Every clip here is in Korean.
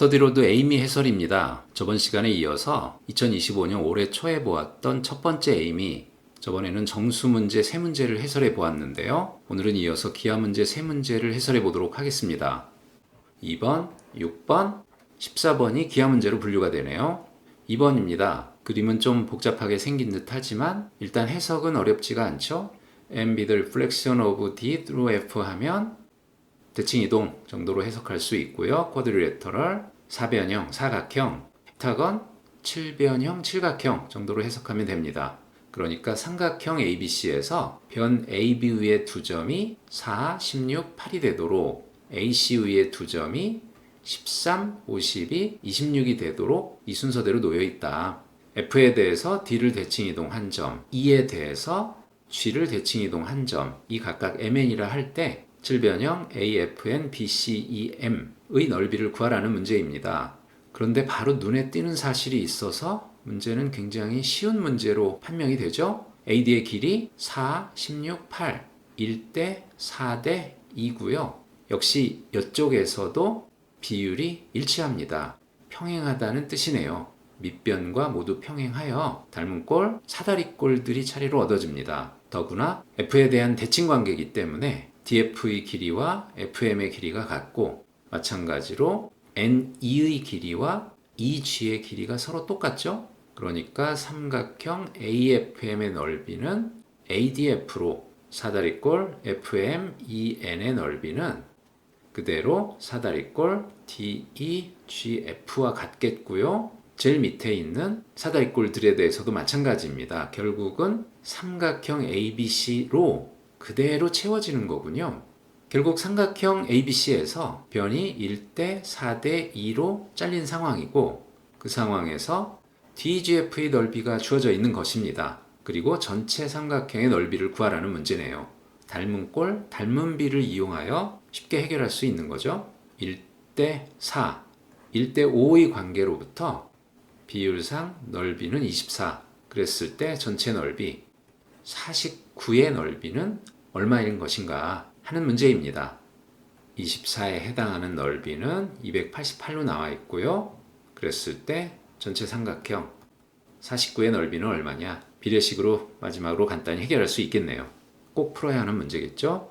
스터디로드 에이미 해설입니다. 저번 시간에 이어서 2025년 올해 초에 보았던 첫 번째 에이미, 저번에는 정수 문제 세 문제를 해설해 보았는데요. 오늘은 이어서 기하 문제 세 문제를 해설해 보도록 하겠습니다. 2번, 6번, 14번이 기하 문제로 분류가 되네요. 2번입니다. 그림은 좀 복잡하게 생긴 듯 하지만 일단 해석은 어렵지가 않죠. m be the reflection of d through f 하면 대칭 이동 정도로 해석할 수 있고요. 쿼드리레터럴, 사변형, 사각형, 펜타건, 칠변형, 칠각형 정도로 해석하면 됩니다. 그러니까 삼각형 ABC에서 변 AB 위의 두 점이 4, 16, 8이 되도록 AC 위의 두 점이 13, 52, 26이 되도록 이 순서대로 놓여 있다. F에 대해서 D를 대칭 이동 한 점, E에 대해서 G를 대칭 이동 한 점, 이 각각 MN이라 할 때 7변형 AFN BCEM의 넓이를 구하라는 문제입니다. 그런데 바로 눈에 띄는 사실이 있어서 문제는 굉장히 쉬운 문제로 판명이 되죠. AD의 길이 4, 16, 8, 1대 4대 2고요. 역시 이쪽에서도 비율이 일치합니다. 평행하다는 뜻이네요. 밑변과 모두 평행하여 닮은 꼴, 사다리 꼴들이 차례로 얻어집니다. 더구나 F에 대한 대칭 관계이기 때문에 DF의 길이와 FM의 길이가 같고 마찬가지로 NE의 길이와 EG의 길이가 서로 똑같죠? 그러니까 삼각형 AFM의 넓이는 ADF로 사다리꼴 FM EN의 넓이는 그대로 사다리꼴 DEGF와 같겠고요. 제일 밑에 있는 사다리꼴들에 대해서도 마찬가지입니다. 결국은 삼각형 ABC로 그대로 채워지는 거군요. 결국 삼각형 ABC에서 변이 1대 4대 2로 잘린 상황이고 그 상황에서 DGF의 넓이가 주어져 있는 것입니다. 그리고 전체 삼각형의 넓이를 구하라는 문제네요. 닮은 꼴, 닮은 비를 이용하여 쉽게 해결할 수 있는 거죠. 1대 4, 1대 5의 관계로부터 비율상 넓이는 24. 그랬을 때 전체 넓이 49의 넓이는 얼마인 것인가 하는 문제입니다. 24에 해당하는 넓이는 288로 나와 있고요. 그랬을 때 전체 삼각형 49의 넓이는 얼마냐? 비례식으로 마지막으로 간단히 해결할 수 있겠네요. 꼭 풀어야 하는 문제겠죠?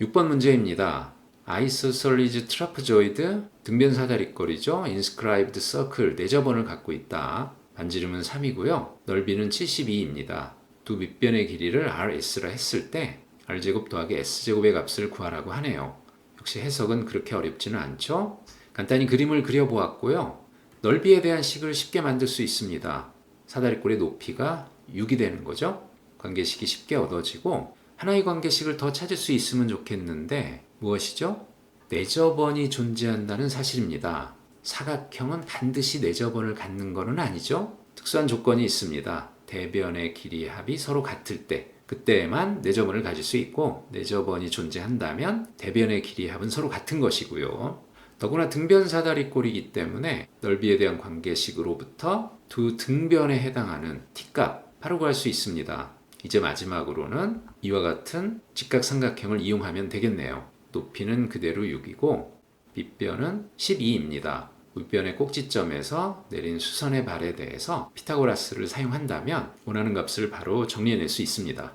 6번 문제입니다. 아이소설리즈 트라프조이드 등변 사다리꼴이죠. inscribed circle 내저번을 갖고 있다. 반지름은 3이고요. 넓이는 72입니다. 두 밑변의 길이를 rs라 했을 때 r제곱 더하기 s제곱의 값을 구하라고 하네요. 역시 해석은 그렇게 어렵지는 않죠? 간단히 그림을 그려보았고요. 넓이에 대한 식을 쉽게 만들 수 있습니다. 사다리꼴의 높이가 6이 되는 거죠. 관계식이 쉽게 얻어지고 하나의 관계식을 더 찾을 수 있으면 좋겠는데 무엇이죠? 내저번이 존재한다는 사실입니다. 사각형은 반드시 내저번을 갖는 것은 아니죠. 특수한 조건이 있습니다. 대변의 길이 합이 서로 같을 때 그때만 내저번을 가질 수 있고 내저번이 존재한다면 대변의 길이 합은 서로 같은 것이고요. 더구나 등변 사다리꼴이기 때문에 넓이에 대한 관계식으로부터 두 등변에 해당하는 t값 바로 구할 수 있습니다. 이제 마지막으로는 이와 같은 직각삼각형을 이용하면 되겠네요. 높이는 그대로 6이고 밑변은 12입니다. 윗변의 꼭지점에서 내린 수선의 발에 대해서 피타고라스를 사용한다면 원하는 값을 바로 정리해낼 수 있습니다.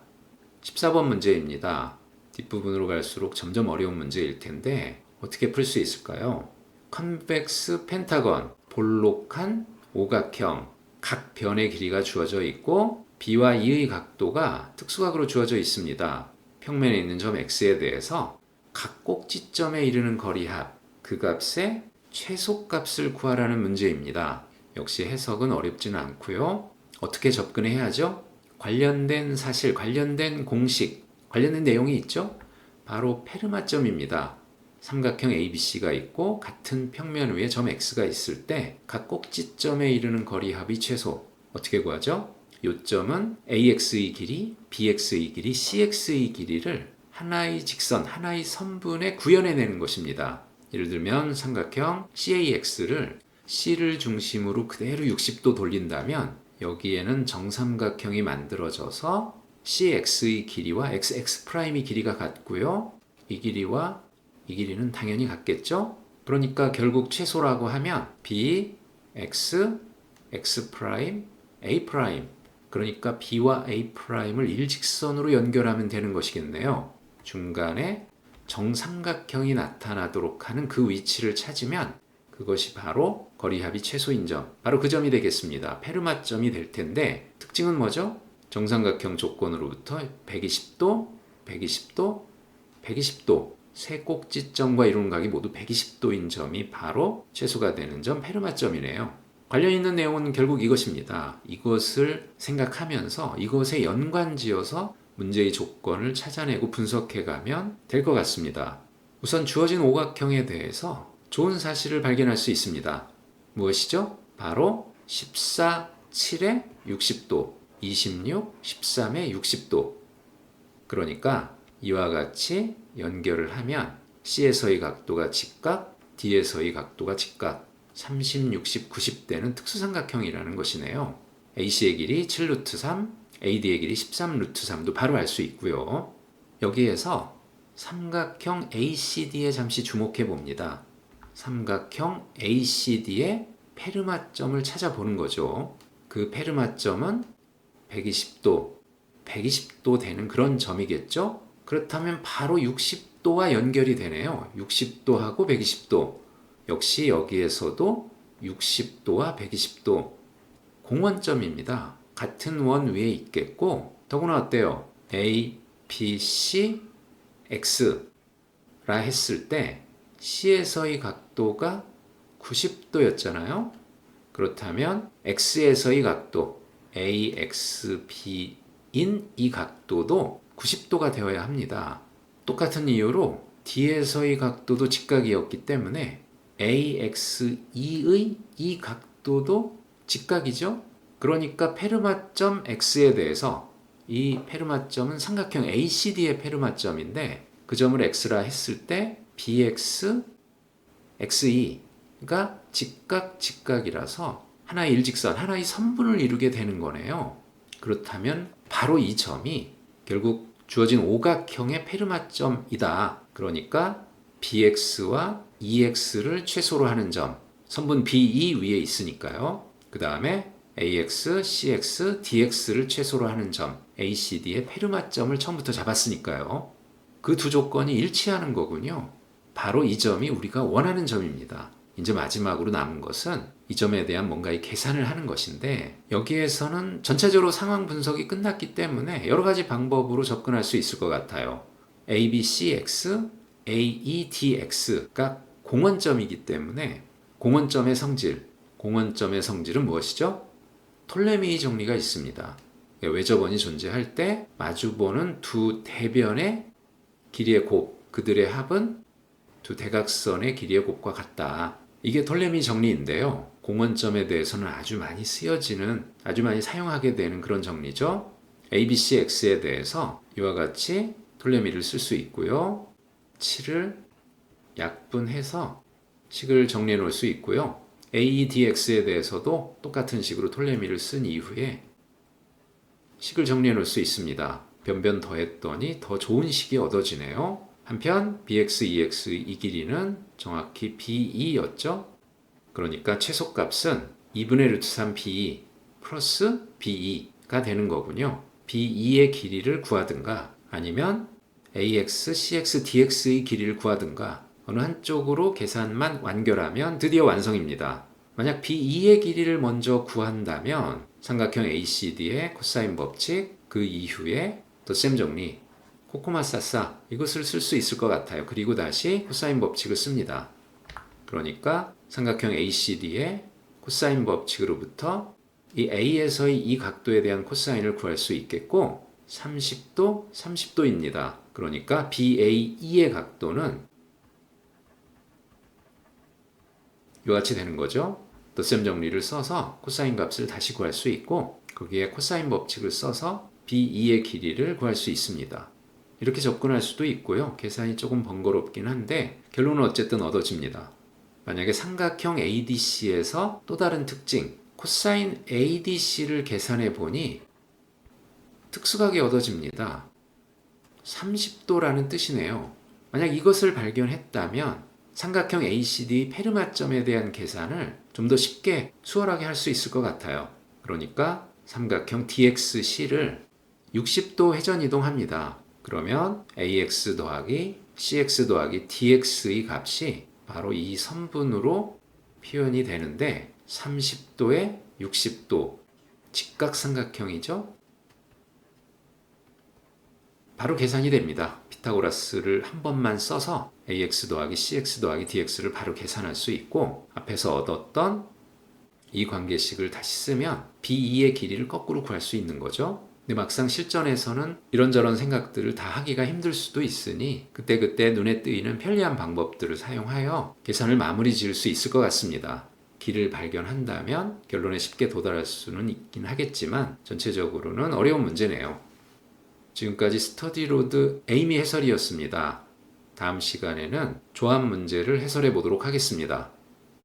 14번 문제입니다. 뒷부분으로 갈수록 점점 어려운 문제일 텐데 어떻게 풀 수 있을까요? 컨벡스 펜타건, 볼록한 오각형, 각 변의 길이가 주어져 있고 B와 E의 각도가 특수각으로 주어져 있습니다. 평면에 있는 점 X에 대해서 각 꼭지점에 이르는 거리합, 그 값의 최소값을 구하라는 문제입니다. 역시 해석은 어렵지는 않고요. 어떻게 접근해야죠? 관련된 사실, 관련된 공식, 관련된 내용이 있죠? 바로 페르마점입니다. 삼각형 ABC가 있고 같은 평면 위에 점 X가 있을 때 각 꼭지점에 이르는 거리 합이 최소. 어떻게 구하죠? 요점은 AX의 길이, BX의 길이, CX의 길이를 하나의 직선, 하나의 선분에 구현해내는 것입니다. 예를 들면 삼각형 CAX를 C를 중심으로 그대로 60도 돌린다면 여기에는 정삼각형이 만들어져서 CX의 길이와 XX 프라임의 길이가 같고요. 이 길이와 이 길이는 당연히 같겠죠? 그러니까 결국 최소라고 하면 b x x 프라임 a 프라임 그러니까 b와 a 프라임을 일직선으로 연결하면 되는 것이겠네요. 중간에 정삼각형이 나타나도록 하는 그 위치를 찾으면 그것이 바로 거리합이 최소 인 점, 바로 그 점이 되겠습니다. 페르마점이 될 텐데 특징은 뭐죠? 정삼각형 조건으로부터 120도, 120도, 120도 세 꼭지점과 이루는 각이 모두 120도인 점이 바로 최소가 되는 점 페르마점이네요. 관련 있는 내용은 결국 이것입니다. 이것을 생각하면서 이것에 연관지어서 문제의 조건을 찾아내고 분석해 가면 될 것 같습니다. 우선 주어진 오각형에 대해서 좋은 사실을 발견할 수 있습니다. 무엇이죠? 바로 14, 7에 60도, 26, 13에 60도. 그러니까 이와 같이 연결을 하면 C에서의 각도가 직각, D에서의 각도가 직각, 30, 60, 90대는 특수삼각형이라는 것이네요. AC의 길이 7루트 3, AD의 길이 13 루트 3도 바로 알 수 있고요. 여기에서 삼각형 ACD에 잠시 주목해 봅니다. 삼각형 ACD의 페르마점을 찾아보는 거죠. 그 페르마점은 120도, 120도 되는 그런 점이겠죠? 그렇다면 바로 60도와 연결이 되네요. 60도하고 120도. 역시 여기에서도 60도와 120도. 공원점입니다. 같은 원 위에 있겠고, 더구나 어때요? A, B, C, X라 했을 때 C에서의 각도가 90도였잖아요. 그렇다면 X에서의 각도 AXB인 이 각도도 90도가 되어야 합니다. 똑같은 이유로 D에서의 각도도 직각이었기 때문에 AXE의 이 각도도 직각이죠. 그러니까 페르마점 X에 대해서 이 페르마점은 삼각형 ACD의 페르마점인데 그 점을 X라 했을 때 BX, XE가 직각, 직각이라서 하나의 일직선, 하나의 선분을 이루게 되는 거네요. 그렇다면 바로 이 점이 결국 주어진 오각형의 페르마점이다. 그러니까 BX와 EX를 최소로 하는 점, 선분 BE 위에 있으니까요. 그 다음에 AX, CX, DX를 최소로 하는 점, ACD의 페르마점을 처음부터 잡았으니까요. 그 두 조건이 일치하는 거군요. 바로 이 점이 우리가 원하는 점입니다. 이제 마지막으로 남은 것은 이 점에 대한 뭔가의 계산을 하는 것인데 여기에서는 전체적으로 상황 분석이 끝났기 때문에 여러 가지 방법으로 접근할 수 있을 것 같아요. ABCX, AEDX가 공원점이기 때문에 공원점의 성질, 공원점의 성질은 무엇이죠? 톨레미 정리가 있습니다. 외접원이 존재할 때 마주보는 두 대변의 길이의 곱, 그들의 합은 두 대각선의 길이의 곱과 같다. 이게 톨레미 정리인데요. 공원점에 대해서는 아주 많이 쓰여지는, 아주 많이 사용하게 되는 그런 정리죠. ABCX에 대해서 이와 같이 톨레미를 쓸 수 있고요. 7을 약분해서 식을 정리해 놓을 수 있고요. AEDX에 대해서도 똑같은 식으로 톨레미를 쓴 이후에 식을 정리해 놓을 수 있습니다. 변변 더했더니 더 좋은 식이 얻어지네요. 한편 bx, ex 이 길이는 정확히 be였죠. 그러니까 최소값은 2분의 루트 3 be 플러스 be가 되는 거군요. be의 길이를 구하든가 아니면 ax, cx, dx의 길이를 구하든가 어느 한쪽으로 계산만 완결하면 드디어 완성입니다. 만약 B2의 길이를 먼저 구한다면 삼각형 ACD의 코사인 법칙 그 이후에 덧셈 정리 코코마 사사 이것을 쓸 수 있을 것 같아요. 그리고 다시 코사인 법칙을 씁니다. 그러니까 삼각형 ACD의 코사인 법칙으로부터 이 A에서의 이 각도에 대한 코사인을 구할 수 있겠고 30도, 30도입니다. 그러니까 BAE의 각도는 이와 같이 되는 거죠. 덧셈 정리를 써서 코사인 값을 다시 구할 수 있고 거기에 코사인 법칙을 써서 B2의 길이를 구할 수 있습니다. 이렇게 접근할 수도 있고요. 계산이 조금 번거롭긴 한데 결론은 어쨌든 얻어집니다. 만약에 삼각형 ADC에서 또 다른 특징 코사인 ADC를 계산해 보니 특수각이 얻어집니다. 30도라는 뜻이네요. 만약 이것을 발견했다면 삼각형 ACD 페르마점에 대한 계산을 좀 더 쉽게 수월하게 할 수 있을 것 같아요. 그러니까 삼각형 DXC를 60도 회전 이동합니다. 그러면 AX 더하기 CX 더하기 DX의 값이 바로 이 선분으로 표현이 되는데 30도에 60도 직각삼각형이죠. 바로 계산이 됩니다. 피타고라스를 한 번만 써서 ax 더하기 cx 더하기 dx를 바로 계산할 수 있고 앞에서 얻었던 이 관계식을 다시 쓰면 b2의 길이를 거꾸로 구할 수 있는 거죠. 근데 막상 실전에서는 이런저런 생각들을 다 하기가 힘들 수도 있으니 그때그때 눈에 띄는 편리한 방법들을 사용하여 계산을 마무리 지을 수 있을 것 같습니다. 길을 발견한다면 결론에 쉽게 도달할 수는 있긴 하겠지만 전체적으로는 어려운 문제네요. 지금까지 스터디로드 에이미 해설이었습니다. 다음 시간에는 조합 문제를 해설해 보도록 하겠습니다.